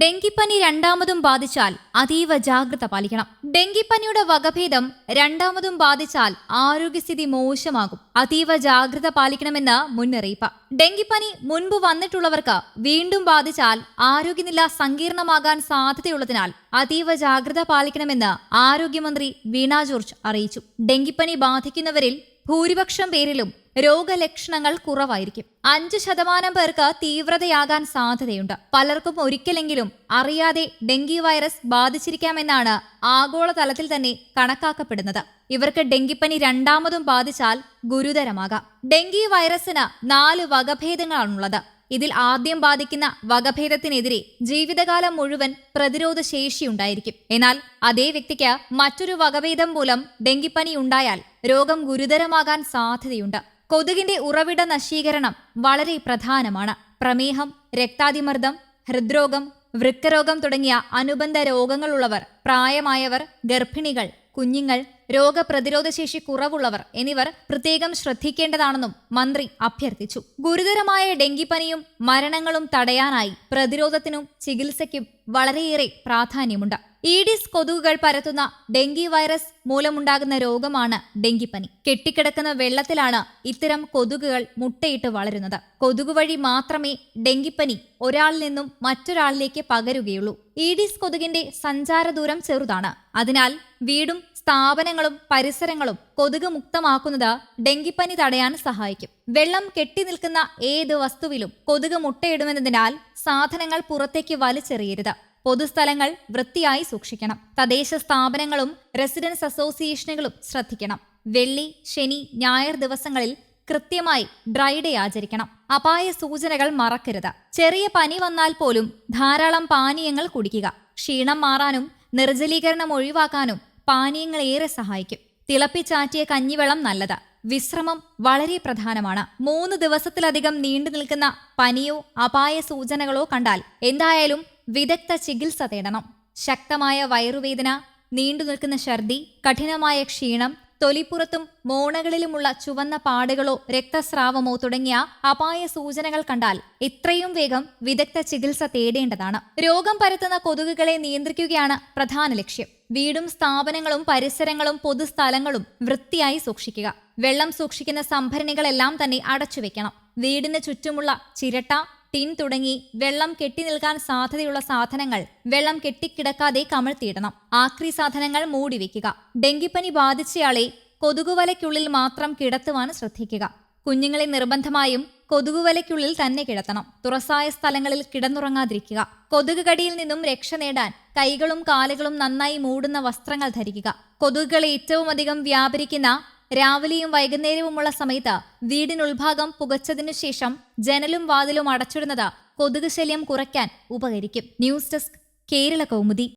ഡെങ്കിപ്പനി രണ്ടാമതും ബാധിച്ചാൽ അതീവ ജാഗ്രത പാലിക്കണം. ഡെങ്കിപ്പനിയുടെ വകഭേദം രണ്ടാമതും ബാധിച്ചാൽ ആരോഗ്യസ്ഥിതി മോശമാകും. അതീവ ജാഗ്രത പാലിക്കണമെന്ന് മുന്നറിയിപ്പ്. ഡെങ്കിപ്പനി മുൻപ് വന്നിട്ടുള്ളവർക്ക് വീണ്ടും ബാധിച്ചാൽ ആരോഗ്യനില സങ്കീർണമാകാൻ സാധ്യതയുള്ളതിനാൽ അതീവ ജാഗ്രത പാലിക്കണമെന്ന് ആരോഗ്യമന്ത്രി വീണ ജോർജ് അറിയിച്ചു. ഡെങ്കിപ്പനി ബാധിക്കുന്നവരിൽ ഭൂരിപക്ഷം പേരിലും രോഗലക്ഷണങ്ങൾ കുറവായിരിക്കും. അഞ്ച് ശതമാനം പേർക്ക് തീവ്രതയാകാൻ സാധ്യതയുണ്ട്. പലർക്കും ഒരിക്കലെങ്കിലും അറിയാതെ ഡെങ്കി വൈറസ് ബാധിച്ചിരിക്കാമെന്നാണ് ആഗോളതലത്തിൽ തന്നെ കണക്കാക്കപ്പെടുന്നത്. ഇവർക്ക് ഡെങ്കിപ്പനി രണ്ടാമതും ബാധിച്ചാൽ ഗുരുതരമാകാം. ഡെങ്കി വൈറസിന് നാല് വകഭേദങ്ങളാണുള്ളത്. ഇതിൽ ആദ്യം ബാധിക്കുന്ന വകഭേദത്തിനെതിരെ ജീവിതകാലം മുഴുവൻ പ്രതിരോധ ശേഷി ഉണ്ടായിരിക്കും എന്നാൽ അതേ വ്യക്തിക്ക് മറ്റൊരു വകഭേദം മൂലം ഡെങ്കിപ്പനി ഉണ്ടായാൽ രോഗം ഗുരുതരമാകാൻ സാധ്യതയുണ്ട്. കൊതുകിന്റെ ഉറവിട നശീകരണം വളരെ പ്രധാനമാണ്. പ്രമേഹം രക്താതിമർദ്ദം ഹൃദ്രോഗം വൃക്കരോഗം തുടങ്ങിയ അനുബന്ധ രോഗങ്ങളുള്ളവർ പ്രായമായവർ ഗർഭിണികൾ കുഞ്ഞുങ്ങൾ രോഗപ്രതിരോധശേഷി കുറവുള്ളവർ എന്നിവർ പ്രത്യേകം ശ്രദ്ധിക്കേണ്ടതാണെന്നും മന്ത്രി അഭ്യർത്ഥിച്ചു. ഗുരുതരമായ ഡെങ്കിപ്പനിയും മരണങ്ങളും തടയാനായി പ്രതിരോധത്തിനും ചികിത്സയ്ക്കും വളരെയേറെ പ്രാധാന്യമുണ്ട്. ഈഡിസ് കൊതുകുകൾ പരത്തുന്ന ഡെങ്കി വൈറസ് മൂലമുണ്ടാകുന്ന രോഗമാണ് ഡെങ്കിപ്പനി. കെട്ടിക്കിടക്കുന്ന വെള്ളത്തിലാണ് ഇത്തരം കൊതുകുകൾ മുട്ടയിട്ട് വളരുന്നത്. കൊതുക് വഴി മാത്രമേ ഡെങ്കിപ്പനി ഒരാളിൽ നിന്നും മറ്റൊരാളിലേക്ക് പകരുകയുള്ളൂ. ഈഡിസ് കൊതുകിന്റെ സഞ്ചാര ദൂരം ചെറുതാണ്. അതിനാൽ വീടും സ്ഥാപനങ്ങളും പരിസരങ്ങളും കൊതുക് മുക്തമാക്കുന്നത് ഡെങ്കിപ്പനി തടയാൻ സഹായിക്കും. വെള്ളം കെട്ടി നിൽക്കുന്ന ഏത് വസ്തുവിലും കൊതുക് മുട്ടയിടുമെന്നതിനാൽ സാധനങ്ങൾ പുറത്തേക്ക് വലിച്ചെറിയരുത്. പൊതുസ്ഥലങ്ങൾ വൃത്തിയായി സൂക്ഷിക്കണം. തദ്ദേശ സ്ഥാപനങ്ങളും റെസിഡൻസ് അസോസിയേഷനുകളും ശ്രദ്ധിക്കണം. വെള്ളി ശനി ഞായർ ദിവസങ്ങളിൽ കൃത്യമായി ഡ്രൈഡേ ആചരിക്കണം. അപായ സൂചനകൾ മറക്കരുത്. ചെറിയ പനി വന്നാൽ പോലും ധാരാളം പാനീയങ്ങൾ കുടിക്കുക. ക്ഷീണം മാറാനും നിർജലീകരണം ഒഴിവാക്കാനും പാനീയങ്ങൾ ഏറെ സഹായിക്കും. തിളപ്പിച്ചാറ്റിയ കഞ്ഞിവെള്ളം നല്ലത്. വിശ്രമം വളരെ പ്രധാനമാണ്. മൂന്ന് ദിവസത്തിലധികം നീണ്ടു നിൽക്കുന്ന പനിയോ അപായ സൂചനകളോ കണ്ടാൽ എന്തായാലും വിദഗ്ധ ചികിത്സ തേടണം. ശക്തമായ വയറുവേദന നീണ്ടു നിൽക്കുന്ന ഛർദി കഠിനമായ ക്ഷീണം തൊലിപ്പുറത്തും മോണകളിലുമുള്ള ചുവന്ന പാടുകളോ രക്തസ്രാവമോ തുടങ്ങിയ അപായ സൂചനകൾ കണ്ടാൽ എത്രയും വേഗം വിദഗ്ധ ചികിത്സ തേടേണ്ടതാണ്. രോഗം പരത്തുന്ന കൊതുകുകളെ നിയന്ത്രിക്കുകയാണ് പ്രധാന ലക്ഷ്യം. വീടും സ്ഥാപനങ്ങളും പരിസരങ്ങളും പൊതുസ്ഥലങ്ങളും വൃത്തിയായി സൂക്ഷിക്കുക. വെള്ളം സൂക്ഷിക്കുന്ന സംഭരണികളെല്ലാം തന്നെ അടച്ചുവെക്കണം വീടിന് ചുറ്റുമുള്ള ചിരട്ട ടിൻ തുടങ്ങി വെള്ളം കെട്ടി നിൽക്കാൻ സാധ്യതയുള്ള സാധനങ്ങൾ വെള്ളം കെട്ടിക്കിടക്കാതെ കമഴ്ത്തിയിടണം ആക്രി സാധനങ്ങൾ മൂടിവെക്കുക ഡെങ്കിപ്പനി ബാധിച്ചയാളെ കൊതുകുവലയ്ക്കുള്ളിൽ മാത്രം കിടത്തുവാൻ ശ്രദ്ധിക്കുക. കുഞ്ഞുങ്ങളെ നിർബന്ധമായും കൊതുകുവലയ്ക്കുള്ളിൽ തന്നെ കിടത്തണം. തുറസായ സ്ഥലങ്ങളിൽ കിടന്നുറങ്ങാതിരിക്കുക. കൊതുക് കടിയിൽ നിന്നും രക്ഷ നേടാൻ കൈകളും കാലുകളും നന്നായി മൂടുന്ന വസ്ത്രങ്ങൾ ധരിക്കുക. കൊതുകുകൾ ഏറ്റവും അധികം വ്യാപരിക്കുന്ന രാവിലെയും വൈകുന്നേരവുമുള്ള സമയത്ത് വീടിനുൾഭാഗം പുകച്ചതിനു ശേഷം ജനലും വാതിലും അടച്ചിടുന്നത് കൊതുക് ശല്യം കുറയ്ക്കാൻ ഉപകരിക്കും. News desk Kerala Kaumudi.